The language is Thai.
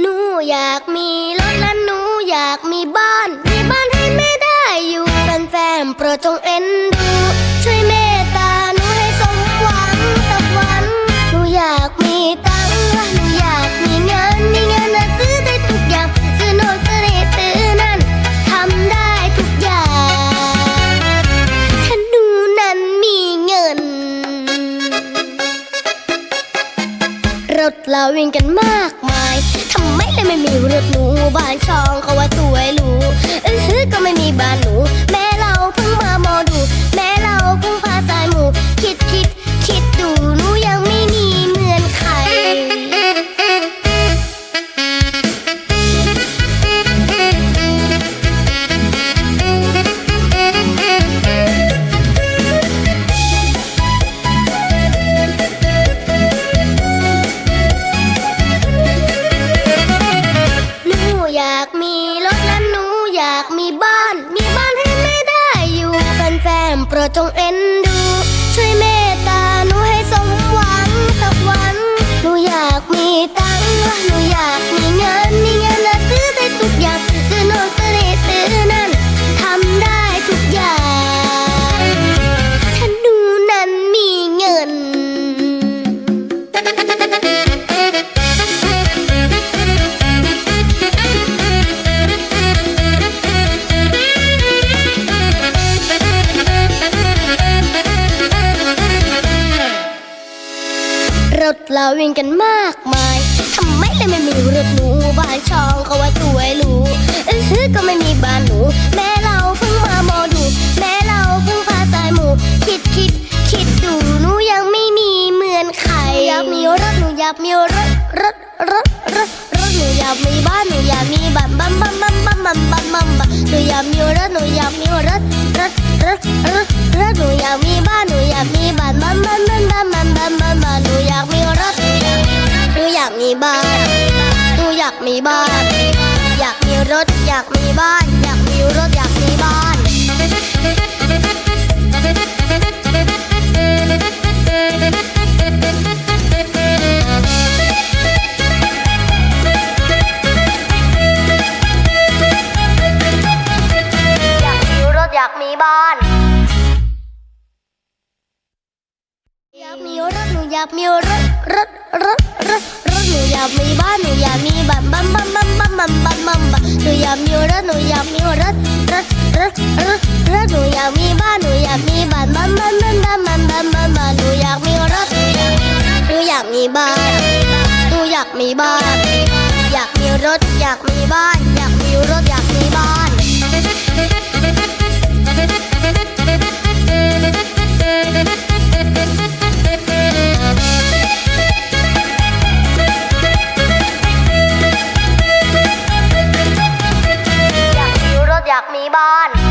หนูอยากมีรถและหนูอยากมีบ้าน มีบ้านให้แม่ได้อยู่แฟนๆโปรดจงเอ็นดู ช่วยเมตตาหนูให้สมหวังสักวันหนูอยากมีตังค์และหนูอยากมีเงินมีเงินนะซื้อได้ทุกอย่างซื้อโน่นซื้อนี่ซื้อนั่นทำได้ทุกอย่างถ้าหนูนั้นมีเงิน รถเราวิ่งกันมาก ทำไมเลยไม่มีรถหนูบ้านช่องเขาว่าสวยหรูเออฮือก็ไม่มีบ้านหนู อยากมีบ้าน มีบ้านให้แม่ได้อยู่ แฟนๆโปรดจงเอ็นดู ช่วยเมตตาหนูให้สมหวังสักวัน หนูอยากมีตังค์ ถเราวิ่งกันมากมาย ทำไมเลยไม่มีรถหนูบ้านช่องเขาว่าสวยหรูเออฮือก็ไม่มีบ้านหนูแม่เราเพิ่งมามอดู แม่เราเพิ่งพาสายหมูคิดคิดคิดดูหนูยังไม่มีเหมือนใครอยากมีรถหนูอยากมีร มีบ้าน หนูอยากมีบ้าน อยากมีรถ อยากมีบ้าน อยากมีรถ อยากมีบ้าน อยากมีรถ อยากมีบ้าน อยากมีรถ หนูอยากมีรถ รถ รถ รถ อยากมีบ้านหนูอยากมีบ้านบัมบัมบัมบัมบัมบัมบัมบัมหนูอยากมีรถหนูอยากมีรถรถรถรถรถหนูอยากมีบ้านหนูอยากมีบ้านบัมบัมบัมบัมบัมบัมบัมบัมหนูอยากมีรถหนูอยากมีบ้านหนูอยากมีบ้าน อยากมีรถอยากมีบ้าน อยากมีรถอยากมี อยากมีบ้าน